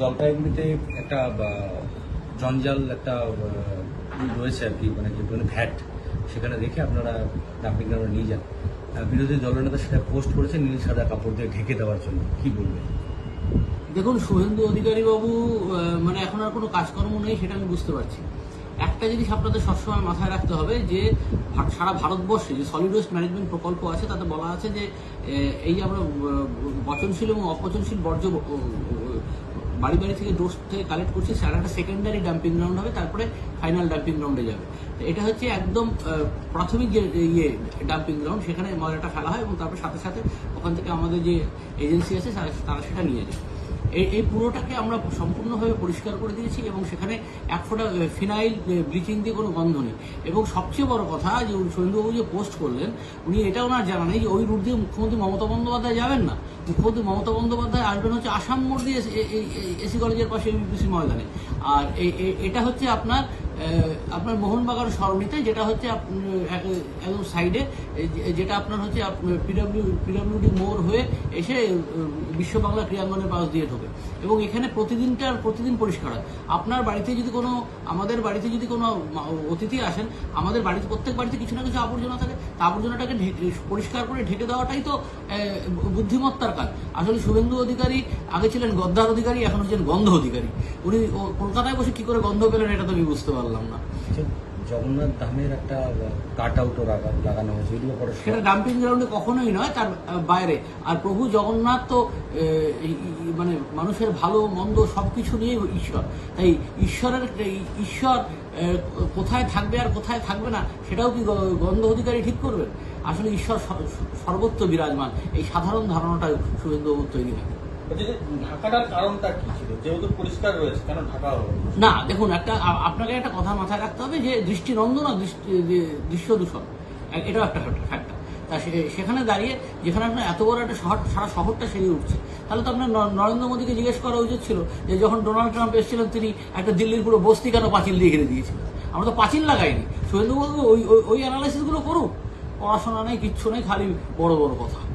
জলপাইগুড়িতে একটা জঞ্জাল একটা রয়েছে আর কি মানে যে ভ্যাট সেখানে দেখে আপনারা ডাম্পিং গ্রাউন্ডে নিয়ে যান। বিরোধী দলনেতা সেটা পোস্ট করেছে নীল সাদা কাপড় দিয়ে ঢেকে দেওয়ার জন্য। কি বলবেন? দেখুন, শুভেন্দু অধিকারী বাবু মানে এখন আর কোনো কাজকর্ম নেই, সেটা আমি বুঝতে পারছি। একটা জিনিস আপনাদের সবসময় মাথায় রাখতে হবে যে সারা ভারতবর্ষে যে সলিড ওয়েস্ট ম্যানেজমেন্ট প্রকল্প আছে, তাতে বলা আছে যে এই আমরা পচনশীল এবং অপচনশীল বর্জ্য বাড়ি বাড়ি থেকে ডোজ থেকে কালেক্ট করছে সেটা একটা সেকেন্ডারি ডাম্পিং গ্রাউন্ড হবে, তারপরে ফাইনাল ডাম্পিং গ্রাউন্ডে যাবে। এটা হচ্ছে একদম প্রাথমিক যে ইয়ে ডাম্পিং গ্রাউন্ড সেখানে ময়লাটা ফেলা হয় এবং তারপর সাথে সাথে ওখান থেকে আমাদের যে এজেন্সি আছে তারা সেটা নিয়ে যায়। এই এই পুরোটাকে আমরা সম্পূর্ণভাবে পরিষ্কার করে দিয়েছি এবং সেখানে এক ফোটা ফিনাইল ব্লিচিং দিয়ে কোনো গন্ধ নেই। এবং সবচেয়ে বড় কথা যে সৈন্যবাবু যে পোস্ট করলেন, উনি এটাও না জানা নেই যে ওই রুট দিয়ে মুখ্যমন্ত্রী মমতা বন্দ্যোপাধ্যায় যাবেন না। মুখ্যমন্ত্রী মমতা বন্দ্যোপাধ্যায় আসবেন হচ্ছে আসাম মোড় দিয়ে এসি কলেজের পাশে ইউপিসি ময়দানে। আর এটা হচ্ছে আপনার আপনার মোহনবাগান সরণিতে, যেটা হচ্ছে একদম সাইডে যেটা আপনার হচ্ছে পিডব্লিউ, পিডব্লিউডি মোড় হয়ে এসে বিশ্ব বাংলা ক্রিয়াঙ্গনের পাশ দিয়ে ঢোকে। এবং এখানে প্রতিদিনটার প্রতিদিন পরিষ্কার হয়। আপনার বাড়িতে যদি কোনো, আমাদের বাড়িতে যদি কোনো অতিথি আসেন, আমাদের বাড়িতে, প্রত্যেক বাড়িতে কিছু না কিছু আবর্জনা থাকে। তা আবর্জনাটাকে পরিষ্কার করে ঢেকে দেওয়াটাই তো বুদ্ধিমত্তার কাজ। আসলে শুভেন্দু অধিকারী, আগে ছিলেন গদ্দার অধিকারী, এখন হচ্ছেন গন্ধ অধিকারী। উনি কলকাতায় বসে কি করে গন্ধ পেলেন, এটা তো আমি বুঝতে পারলাম না। আচ্ছা, জগন্নাথ ধামের একটা কাট আউটও লাগানো হয়েছে এগুলো পরে সেটা ডাম্পিং গ্রাউন্ডে কখনোই নয় তার বাইরে। আর প্রভু জগন্নাথ তো মানে মানুষের ভালো মন্দ সবকিছু নিয়েই ঈশ্বর। তাই ঈশ্বরের ঈশ্বর কোথায় থাকবে আর কোথায় থাকবে না সেটাও কি গন্ধ অধিকারী ঠিক করবেন আসলে ঈশ্বর সর্বত্র বিরাজমান। এই সাধারণ ধারণাটা শুভেন্দুবাবুর তৈরি হয় না, দেখুন, একটা আপনাকে একটা কথা মাথায় রাখতে হবে যে দৃষ্টিনন্দন আর দৃশ্য দূষণ এটাও একটা ফ্যাক্টর তা সেখানে দাঁড়িয়ে যেখানে আপনার এত বড় একটা শহর, সারা শহরটা সেরে উঠছে। তাহলে তো আপনার নরেন্দ্র মোদীকে জিজ্ঞেস করা উচিত ছিল যে যখন ডোনাল্ড ট্রাম্প এসেছিলেন, তিনি একটা দিল্লির পুরো বস্তি কেন পাঁচিল দিয়ে ঘিরে দিয়েছিলেন আমরা তো পাঁচিল লাগাইনি। ওই, ওই- ওই অ্যানালাইসিসগুলো করুক। পড়াশোনা নেই, কিচ্ছু নেই, খালি বড় বড় কথা।